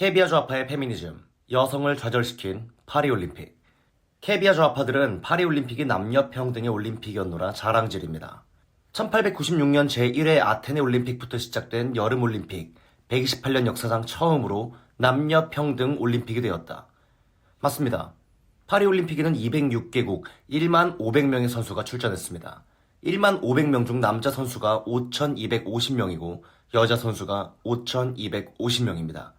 캐비아 좌파의 페미니즘, 여성을 좌절시킨 파리올림픽. 캐비아 좌파들은 파리올림픽이 남녀 평등의 올림픽이었노라 자랑질입니다. 1896년 제1회 아테네 올림픽부터 시작된 여름올림픽, 128년 역사상 처음으로 남녀 평등 올림픽이 되었다. 맞습니다. 파리올림픽에는 206개국 1만 500명의 선수가 출전했습니다. 1만 500명 중 남자 선수가 5,250명이고 여자 선수가 5,250명입니다.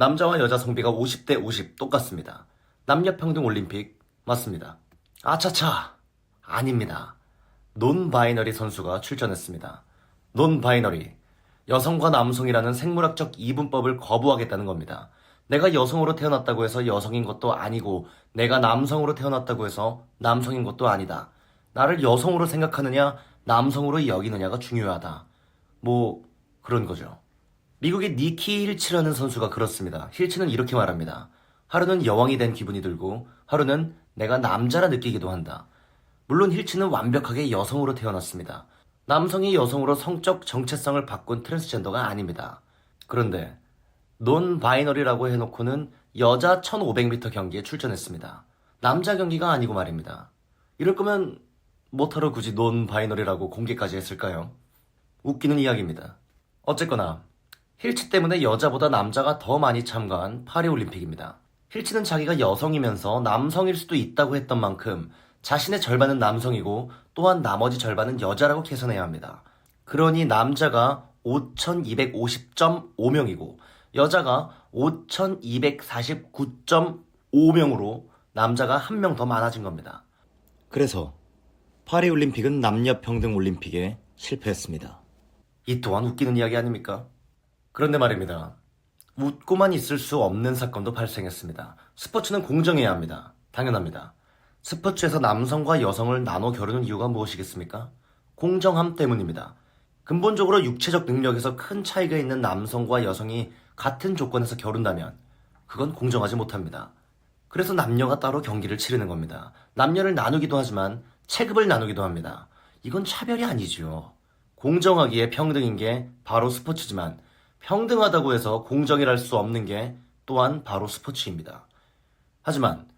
남자와 여자 성비가 50대 50 똑같습니다. 남녀 평등 올림픽 맞습니다. 아차차 아닙니다. 논 바이너리 선수가 출전했습니다. 논 바이너리 여성과 남성이라는 생물학적 이분법을 거부하겠다는 겁니다. 내가 여성으로 태어났다고 해서 여성인 것도 아니고 내가 남성으로 태어났다고 해서 남성인 것도 아니다. 나를 여성으로 생각하느냐 남성으로 여기느냐가 중요하다. 뭐 그런 거죠. 미국의 니키 힐치라는 선수가 그렇습니다. 힐치는 이렇게 말합니다. 하루는 여왕이 된 기분이 들고 하루는 내가 남자라 느끼기도 한다. 물론 힐치는 완벽하게 여성으로 태어났습니다. 남성이 여성으로 성적 정체성을 바꾼 트랜스젠더가 아닙니다. 그런데 논 바이너리라고 해놓고는 여자 1500m 경기에 출전했습니다. 남자 경기가 아니고 말입니다. 이럴 거면 뭐하러 굳이 논 바이너리라고 공개까지 했을까요? 웃기는 이야기입니다. 어쨌거나 힐치 때문에 여자보다 남자가 더 많이 참가한 파리올림픽입니다. 힐치는 자기가 여성이면서 남성일 수도 있다고 했던 만큼 자신의 절반은 남성이고 또한 나머지 절반은 여자라고 계산해야 합니다. 그러니 남자가 5,250.5명이고 여자가 5,249.5명으로 남자가 한 명 더 많아진 겁니다. 그래서 파리올림픽은 남녀 평등 올림픽에 실패했습니다. 이 또한 웃기는 이야기 아닙니까? 그런데 말입니다. 웃고만 있을 수 없는 사건도 발생했습니다. 스포츠는 공정해야 합니다. 당연합니다. 스포츠에서 남성과 여성을 나눠 겨루는 이유가 무엇이겠습니까? 공정함 때문입니다. 근본적으로 육체적 능력에서 큰 차이가 있는 남성과 여성이 같은 조건에서 겨룬다면 그건 공정하지 못합니다. 그래서 남녀가 따로 경기를 치르는 겁니다. 남녀를 나누기도 하지만 체급을 나누기도 합니다. 이건 차별이 아니죠. 공정하기에 평등인 게 바로 스포츠지만 평등하다고 해서 공정이랄 수 없는 게 또한 바로 스포츠입니다. 하지만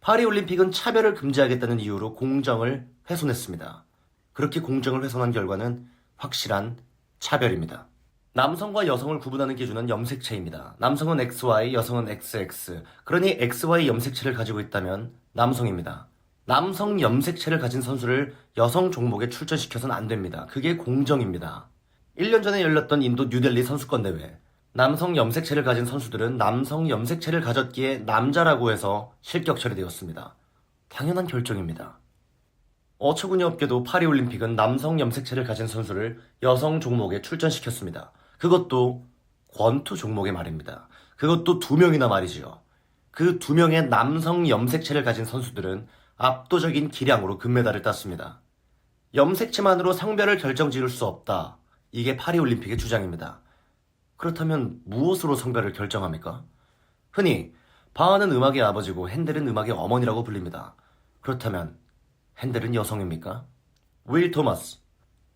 파리올림픽은 차별을 금지하겠다는 이유로 공정을 훼손했습니다. 그렇게 공정을 훼손한 결과는 확실한 차별입니다. 남성과 여성을 구분하는 기준은 염색체입니다. 남성은 XY, 여성은 XX. 그러니 XY 염색체를 가지고 있다면 남성입니다. 남성 염색체를 가진 선수를 여성 종목에 출전시켜서는 안 됩니다. 그게 공정입니다. 1년 전에 열렸던 인도 뉴델리 선수권 대회. 남성 염색체를 가진 선수들은 남성 염색체를 가졌기에 남자라고 해서 실격 처리되었습니다. 당연한 결정입니다. 어처구니 없게도 파리올림픽은 남성 염색체를 가진 선수를 여성 종목에 출전시켰습니다. 그것도 권투 종목에 말입니다. 그것도 두 명이나 말이지요. 그 두 명의 남성 염색체를 가진 선수들은 압도적인 기량으로 금메달을 땄습니다. 염색체만으로 성별을 결정 지을 수 없다. 이게 파리올림픽의 주장입니다. 그렇다면 무엇으로 성별을 결정합니까? 흔히 바하는 음악의 아버지고 핸델은 음악의 어머니라고 불립니다. 그렇다면 핸델은 여성입니까? 윌 토마스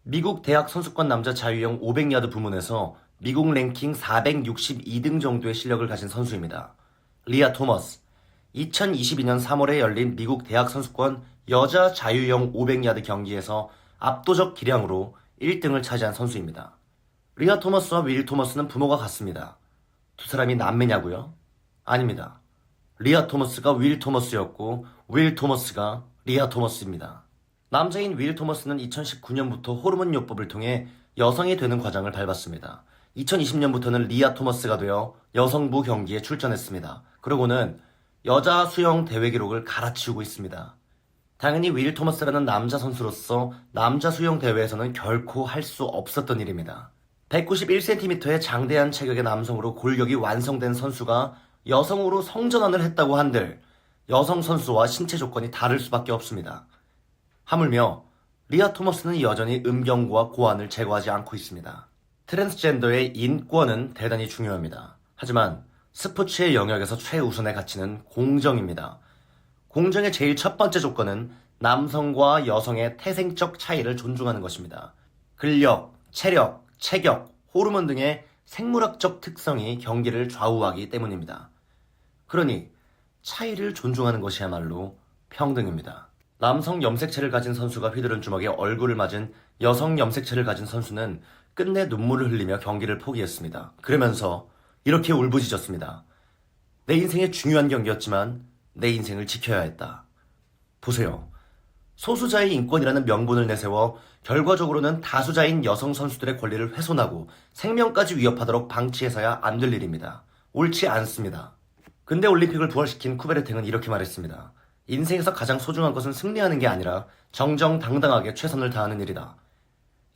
미국 대학 선수권 남자 자유형 500야드 부문에서 미국 랭킹 462등 정도의 실력을 가진 선수입니다. 리아 토머스 2022년 3월에 열린 미국 대학 선수권 여자 자유형 500야드 경기에서 압도적 기량으로 1등을 차지한 선수입니다. 리아 토머스와 윌 토머스는 부모가 같습니다. 두 사람이 남매냐고요? 아닙니다. 리아 토머스가 윌 토머스였고 윌 토머스가 리아 토머스입니다. 남자인 윌 토머스는 2019년부터 호르몬 요법을 통해 여성이 되는 과정을 밟았습니다. 2020년부터는 리아 토머스가 되어 여성부 경기에 출전했습니다. 그러고는 여자 수영 대회 기록을 갈아치우고 있습니다. 당연히 윌 토머스라는 남자 선수로서 남자 수영 대회에서는 결코 할 수 없었던 일입니다. 191cm의 장대한 체격의 남성으로 골격이 완성된 선수가 여성으로 성전환을 했다고 한들 여성 선수와 신체 조건이 다를 수밖에 없습니다. 하물며 리아 토머스는 여전히 음경과 고환을 제거하지 않고 있습니다. 트랜스젠더의 인권은 대단히 중요합니다. 하지만 스포츠의 영역에서 최우선의 가치는 공정입니다. 공정의 제일 첫 번째 조건은 남성과 여성의 태생적 차이를 존중하는 것입니다. 근력, 체력, 체격, 호르몬 등의 생물학적 특성이 경기를 좌우하기 때문입니다. 그러니 차이를 존중하는 것이야말로 평등입니다. 남성 염색체를 가진 선수가 휘두른 주먹에 얼굴을 맞은 여성 염색체를 가진 선수는 끝내 눈물을 흘리며 경기를 포기했습니다. 그러면서 이렇게 울부짖었습니다. 내 인생의 중요한 경기였지만 내 인생을 지켜야 했다. 보세요. 소수자의 인권이라는 명분을 내세워 결과적으로는 다수자인 여성 선수들의 권리를 훼손하고 생명까지 위협하도록 방치해서야 안 될 일입니다. 옳지 않습니다. 근대 올림픽을 부활시킨 쿠베르탱은 이렇게 말했습니다. 인생에서 가장 소중한 것은 승리하는 게 아니라 정정당당하게 최선을 다하는 일이다.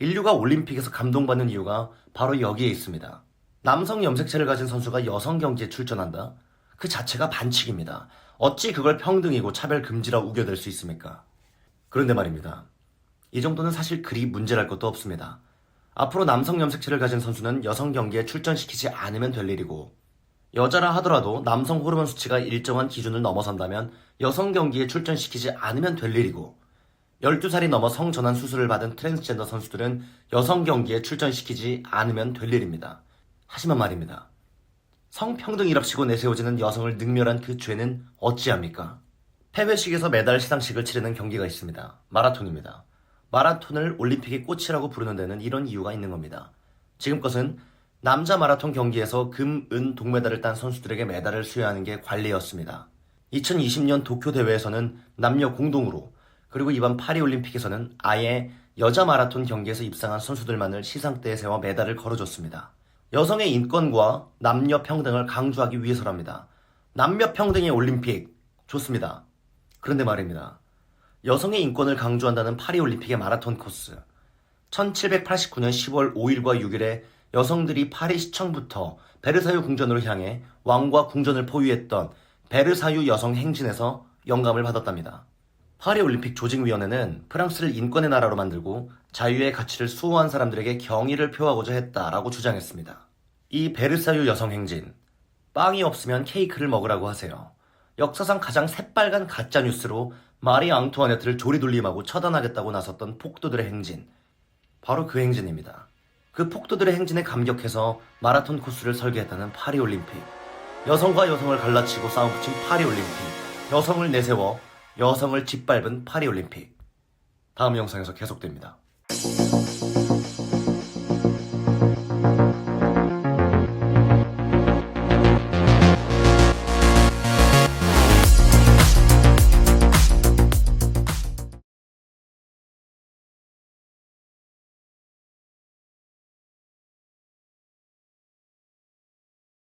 인류가 올림픽에서 감동받는 이유가 바로 여기에 있습니다. 남성 염색체를 가진 선수가 여성 경기에 출전한다? 그 자체가 반칙입니다. 어찌 그걸 평등이고 차별 금지라 우겨댈 수 있습니까? 그런데 말입니다. 이 정도는 사실 그리 문제랄 것도 없습니다. 앞으로 남성 염색체를 가진 선수는 여성 경기에 출전시키지 않으면 될 일이고, 여자라 하더라도 남성 호르몬 수치가 일정한 기준을 넘어선다면 여성 경기에 출전시키지 않으면 될 일이고, 12살이 넘어 성전환 수술을 받은 트랜스젠더 선수들은 여성 경기에 출전시키지 않으면 될 일입니다. 하지만 말입니다. 성평등이랍시고 내세워지는 여성을 능멸한 그 죄는 어찌합니까? 해외식에서 매달 시상식을 치르는 경기가 있습니다. 마라톤입니다. 마라톤을 올림픽의 꽃이라고 부르는 데는 이런 이유가 있는 겁니다. 지금 것은 남자 마라톤 경기에서 금, 은, 동메달을 딴 선수들에게 메달을 수여하는 게 관례였습니다. 2020년 도쿄 대회에서는 남녀 공동으로 그리고 이번 파리 올림픽에서는 아예 여자 마라톤 경기에서 입상한 선수들만을 시상대에 세워 메달을 걸어줬습니다. 여성의 인권과 남녀 평등을 강조하기 위해서랍니다. 남녀 평등의 올림픽 좋습니다. 그런데 말입니다. 여성의 인권을 강조한다는 파리 올림픽의 마라톤 코스. 1789년 10월 5일과 6일에 여성들이 파리 시청부터 베르사유 궁전으로 향해 왕과 궁전을 포위했던 베르사유 여성 행진에서 영감을 받았답니다. 파리 올림픽 조직위원회는 프랑스를 인권의 나라로 만들고 자유의 가치를 수호한 사람들에게 경의를 표하고자 했다라고 주장했습니다. 이 베르사유 여성 행진, 빵이 없으면 케이크를 먹으라고 하세요. 역사상 가장 새빨간 가짜 뉴스로 마리 앙투아네트를 조리돌림하고 처단하겠다고 나섰던 폭도들의 행진. 바로 그 행진입니다. 그 폭도들의 행진에 감격해서 마라톤 코스를 설계했다는 파리 올림픽. 여성과 여성을 갈라치고 싸움 붙인 파리 올림픽. 여성을 내세워 여성을 짓밟은 파리 올림픽. 다음 영상에서 계속됩니다. Música